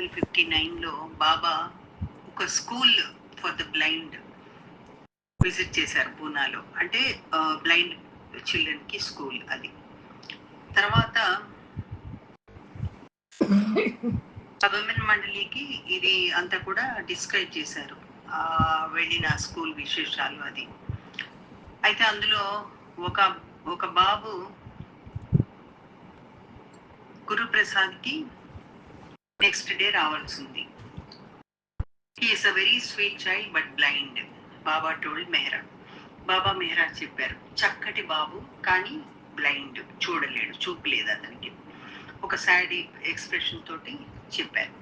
April fifty నైన్లో బాబా ఒక school for the blind visit చేశారు పూనాలో. అంటే బ్లైండ్ చిల్డ్రన్కి స్కూల్ అది. తర్వాత విమెన్ మండలికి ఇది అంతా కూడా డిస్క్రైబ్ చేశారు. వెళ్ళిన స్కూల్ విశేషాలు అది. అయితే అందులో ఒక ఒక బాబు గురుప్రసాద్కి నెక్స్ట్ డే రావాల్సి ఉంది is a very sweet child but blind Baba told Mehra Baba Mehra చెప్పారు చక్కటి బాబు కానీ బ్లైండ్ చూడలేడు చూపలేదు అతనికి. ఒక సాడ్ ఎక్స్ప్రెషన్ తోటి చెప్పారు.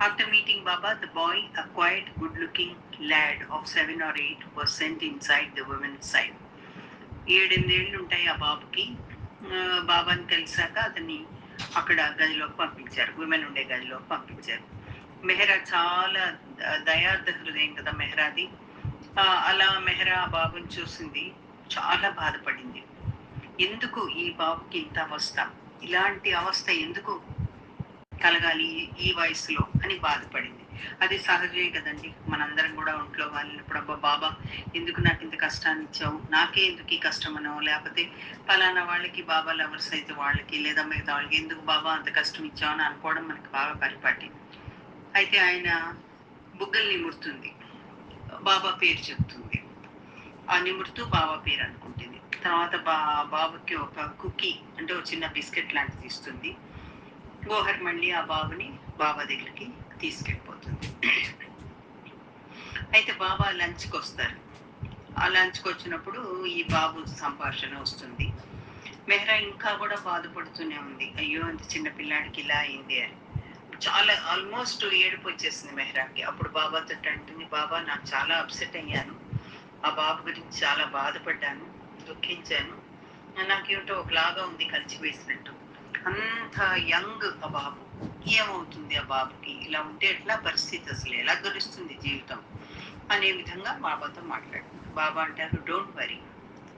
After meeting Baba the boy a quite good looking lad of seven or eight was sent inside the women side ఏడెనిమిదేళ్ళు ఉంటాయి ఆ బాబుకి బాబాని కలిసాక అతన్ని అక్కడ గదిలోకి పంపించారు. ఉమెన్ ఉండే గదిలోకి పంపించారు. మెహరా చాలా దయార్థ హృదయం కదా మెహరాది. అలా మెహరా బాబుని చూసింది. చాలా బాధపడింది. ఎందుకు ఈ బాబుకి ఇంత అవస్థ? ఇలాంటి అవస్థ ఎందుకు కలగాలి ఈ వయసులో అని బాధపడింది. అది సహజమే కదండి. మనందరం కూడా ఒంట్లో వాళ్ళినప్పుడు అబ్బా బాబా ఎందుకు నాకు ఇంత కష్టాన్ని ఇచ్చావు? నాకే ఎందుకు ఈ కష్టం అనో లేకపోతే ఫలానా వాళ్ళకి బాబా లవర్స్ అయితే వాళ్ళకి లేదా మిగతా వాళ్ళకి ఎందుకు బాబా అంత కష్టం ఇచ్చావు? అని అనుకోవడం మనకి బాగా పరిపాటి. అయితే ఆయన బుగ్గలు నిమురుతుంది. బాబా పేరు చెప్తుంది. ఆ నిమురుతూ బాబా పేరు అనుకుంటుంది. తర్వాత బా బాబుకి ఒక కుకీ అంటే ఒక చిన్న బిస్కెట్ లాంటిది ఇస్తుంది. గోహర్ మళ్ళీ ఆ బాబుని బాబా దగ్గరికి తీసుకెళ్ళిపోతుంది అయితే బాబా లంచ్కి వస్తారు ఆ లంచ్కి వచ్చినప్పుడు ఈ బాబు సంభాషణ వస్తుంది. మెహ్రా ఇంకా కూడా బాధపడుతూనే ఉంది. అయ్యో అంత చిన్న పిల్లాడికి ఇలా అయింది అని. చాలా ఆల్మోస్ట్ ఏడుపు వచ్చేసింది మెహ్రాకి. అప్పుడు బాబాతో అంటుంది బాబా నాకు చాలా అప్సెట్ అయ్యాను. ఆ బాబు గురించి చాలా బాధపడ్డాను దుఃఖించాను. నాకేమిటో ఒకలాగా ఉంది కలిసి వేసినట్టు అంత యంగ్ ఆ బాబు. ఏమవుతుంది ఆ బాబుకి? ఇలా ఉంటే ఎట్లా పరిస్థితి అసలు? ఎలా గడుస్తుంది జీవితం? అనే విధంగా బాబాతో మాట్లాడు బాబా అంటారు డోంట్ వరీ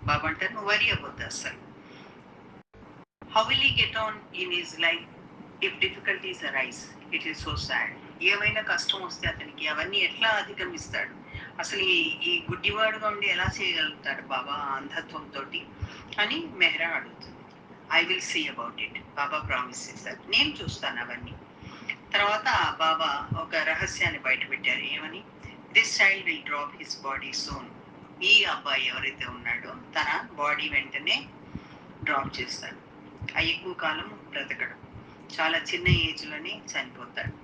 బాబా అంటారు నువ్వు వరీ అవ్వద్దు అసలు how will he get on in his life if difficulties arise it is so sad ఏమైనా కష్టం వస్తే అతనికి అవన్నీ ఎట్లా అధిగమిస్తాడు? అసలు ఈ ఈ గుడ్డివాడుగా ఉండి ఎలా చేయగలుగుతాడు బాబా అంధత్వంతో అని మెహ్రా అడుగుతుంది. I will see about it Baba promise చేశారు నేను చూస్తాను అవన్నీ. తర్వాత ఆ బాబా ఒక రహస్యాన్ని బయటపెట్టారు ఏమని? This child will drop his body soon ఈ అబ్బాయి ఎవరైతే ఉన్నాడో తన బాడీ వెంటనే డ్రాప్ చేస్తాడు. ఆ ఎక్కువ కాలం బ్రతకడు. చాలా చిన్న ఏజ్లోనే చనిపోతాడు.